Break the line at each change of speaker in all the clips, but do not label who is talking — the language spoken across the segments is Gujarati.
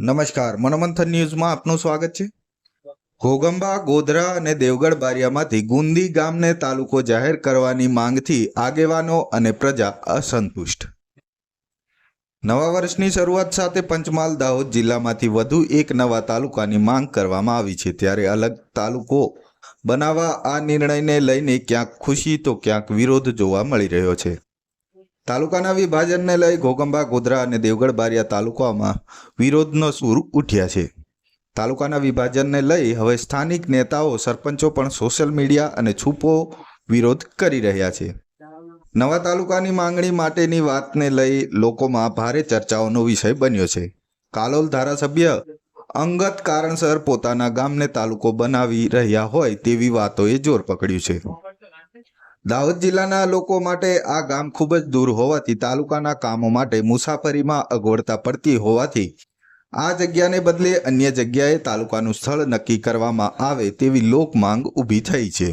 નમસ્કાર, મનોમંથન ન્યૂઝમાં આપનું સ્વાગત છે. ઘોગંબા, ગોધરા અને દેવગઢ બારિયામાંથી ગુંદી ગામને તાલુકો જાહેર કરવાની માંગથી આગેવાનો અને પ્રજા અસંતુષ્ટ. નવા વર્ષની શરૂઆત સાથે પંચમહાલ દાહોદ જિલ્લામાંથી વધુ એક નવા તાલુકાની માંગ કરવામાં આવી છે. ત્યારે અલગ તાલુકો બનાવવા આ નિર્ણયને લઈને ક્યાંક ખુશી તો ક્યાંક વિરોધ જોવા મળી રહ્યો છે. તાલુકાના વિભાજનને લઈ ઘોગંબા, ગોધરા અને દેવગઢ બારિયા તાલુકામાં વિરોધનો સૂર ઉઠ્યા છે. તાલુકાના વિભાજનને લઈ હવે સ્થાનિક નેતાઓ, સરપંચો પણ સોશિયલ મીડિયા અને છૂપો વિરોધ કરી રહ્યા છે. નવા તાલુકાની માંગણી માટેની વાતને લઈ લોકોમાં ભારે ચર્ચાઓનો વિષય બન્યો છે. કાલોલ ધારાસભ્ય અંગત કારણસર પોતાના ગામને તાલુકો બનાવી રહ્યા હોય તેવી વાતોએ જોર પકડ્યું છે. દાહોદ જિલ્લાના લોકો માટે આ ગામ ખૂબ જ દૂર હોવાથી તાલુકાના કામો માટે મુસાફરીમાં અગવડતા પડતી હોવાથી આ જગ્યાને બદલે અન્ય જગ્યાએ તાલુકાનું સ્થળ નક્કી કરવામાં આવે તેવી લોક માંગ ઊભી થઈ છે.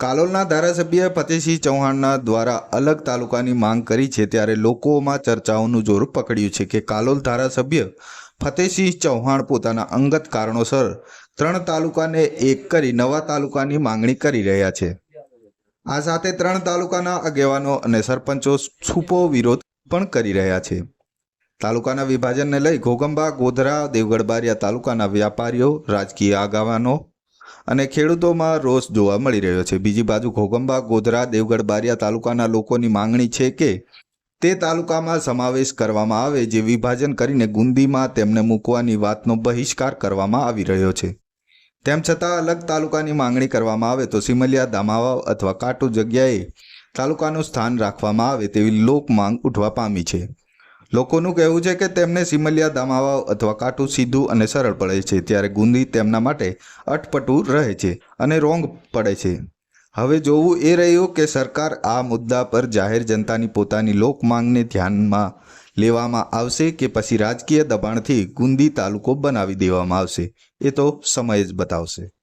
કાલોલના ધારાસભ્ય ફતેહસિંહ ચૌહાણના દ્વારા અલગ તાલુકાની માંગ કરી છે ત્યારે લોકોમાં ચર્ચાઓનું જોર પકડ્યું છે કે કાલોલ ધારાસભ્ય ફતેહસિંહ ચૌહાણ પોતાના અંગત કારણોસર ત્રણ તાલુકાને એક કરી નવા તાલુકાની માંગણી કરી રહ્યા છે. આ સાથે ત્રણ તાલુકાના આગેવાનો અને સરપંચો છૂપો વિરોધ પણ કરી રહ્યા છે. તાલુકાના વિભાજનને લઈ ઘોગંબા ગોધરા, દેવગઢ બારિયા તાલુકાના વ્યાપારીઓ, રાજકીય આગેવાનો અને ખેડૂતોમાં રોષ જોવા મળી રહ્યો છે. બીજી બાજુ ઘોગંબા ગોધરા, દેવગઢ બારિયા તાલુકાના લોકોની માંગણી છે કે તે તાલુકામાં સમાવેશ કરવામાં આવે, જે વિભાજન કરીને ગુંદીમાં તેમને મૂકવાની વાતનો બહિષ્કાર કરવામાં આવી રહ્યો છે. તેમ છતાં અલગ તાલુકાની માંગણી કરવામાં આવે તો સિમલિયા, દામાવાવ અથવા કાટુ જગ્યાએ તાલુકાનું સ્થાન રાખવામાં આવે તેવી લોક માંગ ઉઠવા પામી છે. લોકોનું કહેવું છે કે તેમને સિમલિયા, દામાવાવ અથવા કાટુ સીધું અને સરળ પડે છે, ત્યારે ગુંદી તેમના માટે અટપટું રહે છે અને રોંગ પડે છે. હવે જોવું એ રહ્યું કે સરકાર આ મુદ્દા પર જાહેર જનતાની પોતાની લોક માંગને ધ્યાનમાં લેવામાં આવશે કે પછી રાજકીય દબાણથી ગુંદી તાલુકો બનાવી દેવામાં આવશે? એ તો સમય જ બતાવશે.